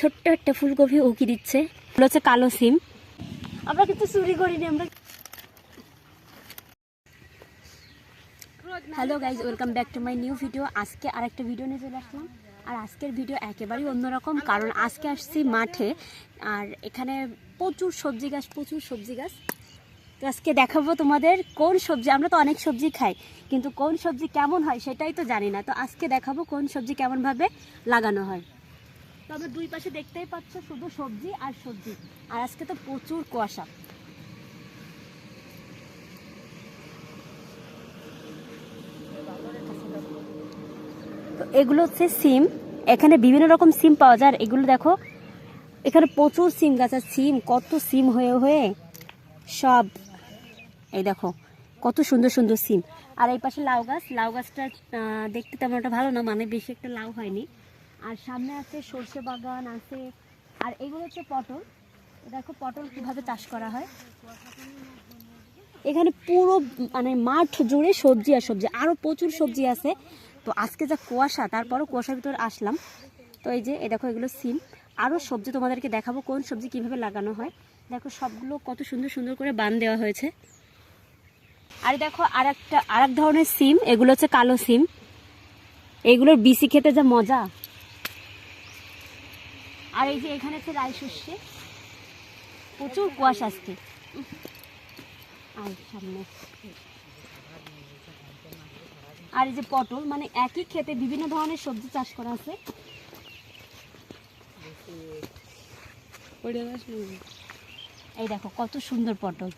ছোট্ট একটা ফুলকপি উকি দিচ্ছে? হচ্ছে কালো সিম। আমরা কিন্তু চুরি করিনি, আমরা hello guys welcome back to my new video আজকে আরেকটা ভিডিও নিয়ে চলে আসলাম। আর আজকের ভিডিও একেবারেই অন্যরকম, কারণ আজকে আসছি মাঠে। আর এখানে প্রচুর সবজি গাছ, প্রচুর সবজি গাছ। তো আজকে দেখাবো তোমাদের কোন সবজি, আমরা তো অনেক সবজি খাই, কিন্তু কোন সবজি কেমন হয় সেটাই তো জানি না। তো আজকে দেখাবো কোন সবজি কেমনভাবে লাগানো হয়। তো আমরা দুই পাশে দেখতেই পাচ্ছ শুধু সবজি আর সবজি। আর আজকে তো প্রচুর কুয়াশা। এগুলো হচ্ছে সিম। এখানে বিভিন্ন রকম সিম পাওয়া যায়। এগুলো দেখো, এখানে প্রচুর সিম গাছ আর সিম, কত সিম হয়ে হয়ে সব। এই দেখো, কত সুন্দর সুন্দর সিম। আর এই পাশে লাউ গাছ। লাউ গাছটা দেখতে তেমন একটা ভালো না মানে বেশি একটা লাউ হয়নি। আর সামনে আছে সর্ষে বাগান, আছে, আর এগুলো হচ্ছে পটল। দেখো পটল কীভাবে চাষ করা হয়। এখানে পুরো মানে মাঠ জুড়ে সবজি আর সবজি আরও প্রচুর সবজি আছে। তো আজকে যা কুয়াশা, তারপরও কুয়াশার ভিতর আসলাম। তো এই যে এই দেখো এগুলো সিম। আরও সবজি তোমাদেরকে দেখাবো, কোন সবজি কীভাবে লাগানো হয়। দেখো সবগুলো কত সুন্দর সুন্দর করে বান দেওয়া হয়েছে। আর দেখো আর একটা আর এক ধরনের সিম, এগুলো হচ্ছে কালো সিম। এগুলোর বিসি খেতে যা মজা। আর এই যে এখানে হচ্ছে রাই শস্যে। প্রচুর কুয়াশা আজকে। আর সামনে। আর এই যে পটল মানে একই ক্ষেতে বিভিন্ন ধরনের সবজি চাষ করা আছে। এই দেখো কত সুন্দর পটল।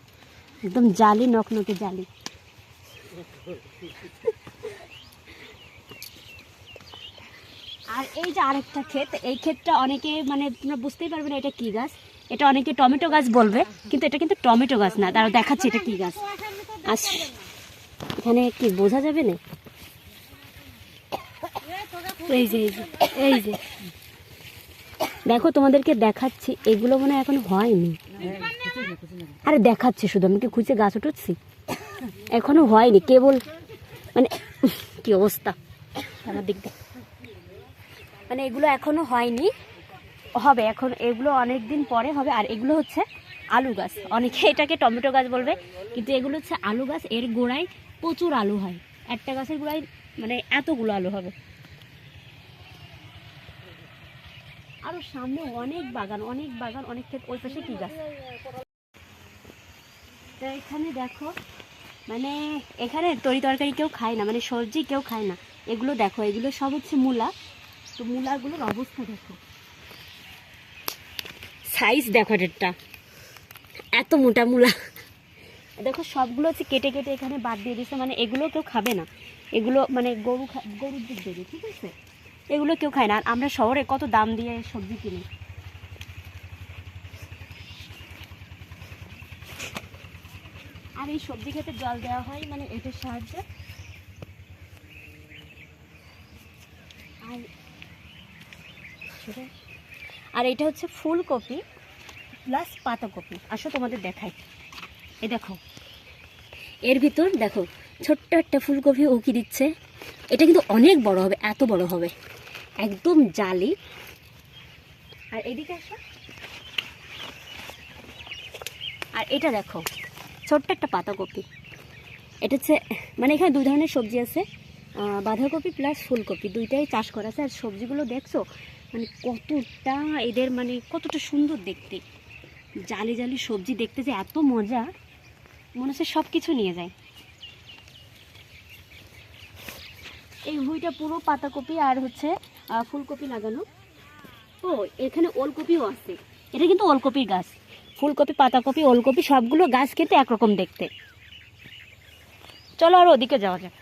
একদম জালি নকনকে জালি। আর এই যে আরেকটা ক্ষেত, এই ক্ষেতটা অনেকে মানে তোমরা বুঝতেই পারবে না এটা কি গাছ। এটা অনেকে টমেটো গাছ বলবে, কিন্তু এটা কিন্তু টমেটো গাছ না। তারা দেখাচ্ছে এটা কি গাছ। আস, এখানে কি, বোঝা যাবে না? এই যে এই যে এই যে। দেখো, তোমাদেরকে দেখাচ্ছি, এগুলো মনে হয় এখন হয়নি। আরে, দেখাচ্ছে শুধু, আমি কি খুঁজে গাছ উঠছি? এখনও হয়নি, কেবল মানে কি অবস্থা। আমার দিক মানে এগুলো এখনও হয়নি। হবে, এখন এগুলো অনেক দিন পরে হবে। আর এগুলো হচ্ছে আলু গাছ। অনেকে এটাকে টমেটো গাছ বলবে, কিন্তু এগুলো হচ্ছে আলু গাছ। এর গোড়ায় প্রচুর আলু হয়। একটা গাছের গোড়ায় মানে এতগুলো আলু হবে। আরও সামনে অনেক বাগান অনেক বাগান, অনেক ক্ষেত। ওই পাশে কি গাছ? তো এখানে দেখো মানে এখানে তরি তরকারি কেউ খায় না মানে সবজি কেউ খায় না। এগুলো দেখো, এগুলো সব হচ্ছে মূলা। তো মূলাগুলোর অবস্থা দেখো। সাইজ দেখো এটা এত মোটা মূলা। দেখো সবগুলো হচ্ছে কেটে কেটে এখানে বাদ দিয়ে দিচ্ছে মানে এগুলো কেউ খাবে না। এগুলো মানে গরু গরুর দিক দেবে, ঠিক আছে? এগুলো কেউ খায় না। আর আমরা শহরে কত দাম দিয়ে সবজি কিনি। আর এই সবজি খেতে জল দেওয়া হয় মানে এটার সাহায্যে। আর সেটা- আর এটা হচ্ছে ফুলকপি প্লাস পাতাকপি। আসো তোমাদের দেখাই। এ দেখো। এর ভিতর দেখো, ছোট্ট একটা ফুলকপি উকি দিচ্ছে? এটা কিন্তু অনেক বড় হবে, এত বড় হবে। একদম জালি। আর এদিকে আসো। আর এটা দেখো, ছোট্ট একটা পাতাকপি। এটা হচ্ছে মানে এখানে দুই ধরনের সবজি আছে। বাঁধাকপি প্লাস ফুলকপি, দুইটাই চাষ করা আছে। আর সবজিগুলো দেখছ মানে কতটা এদের মানে কতটা সুন্দর দেখতে। জালি জালি সবজি দেখতে যে এত মজা, মনে হচ্ছে সব কিছু নিয়ে যায়। এই ভুঁইটা পুরো পাতাকপি আর হচ্ছে ফুলকপি লাগানো। ও, এখানে ওলকপিও আছে। এটা কিন্তু ওলকপির গাছ। ফুলকপি, পাতাকপি, ওলকপি, সবগুলো গাছ কিন্তু একরকম দেখতে। চলো আর ওদিকে যাওয়া যাক।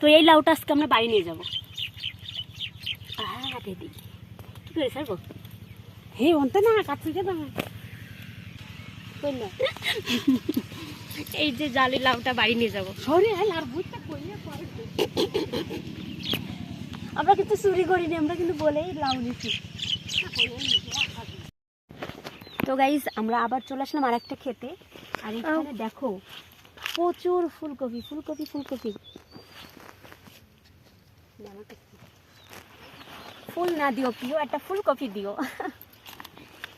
তো এই লাউটা আজকে আমরা বাড়ি নিয়ে যাব। কি করে স্যার হে অন্ত না কাছে এই যে জালি লাউটা বাড়ি নিয়ে যাব। সরে আর পরে আমরা কিন্তু চুরি করিনি আমরা কিন্তু বলেই লাউ নিচ্ছি তো গাইজ আমরা আবার চলে আসলাম আর একটা খেতে। আর এখানে দেখো প্রচুর ফুলকপি ফুলকপি ফুলকপি। ফুল না দিও প্রিয়, একটা ফুলকপি দিও।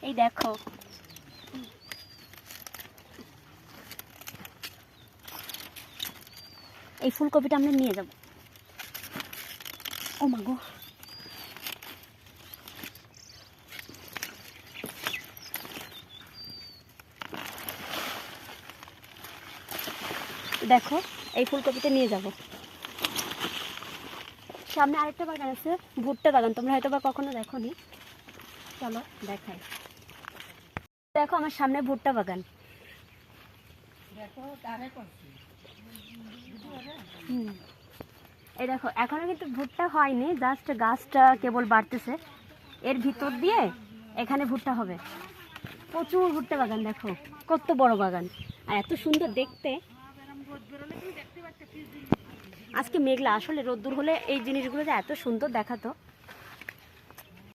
এই দেখো। এই ফুলকপিটা আমরা নিয়ে যাব। ও মা গো। দেখো, এই ফুলকপিটা নিয়ে যাব। সামনে আরেকটা বাগান আছে ভুট্টা বাগান। তোমরা হয়তো বা কখনো দেখো নি চলো দেখাই। দেখো আমার সামনে ভুট্টা বাগান। এই দেখো এখনও কিন্তু ভুট্টা হয়নি জাস্ট গাছটা কেবল বাড়তেছে। এর ভিতর দিয়ে এখানে ভুট্টা হবে। প্রচুর ভুট্টা বাগান দেখো। কত বড় বাগান। আর এত সুন্দর দেখতে। আজকে মেঘলা আসলে রোদ্দুর হলে এই জিনিসগুলো যে এত সুন্দর দেখাতো।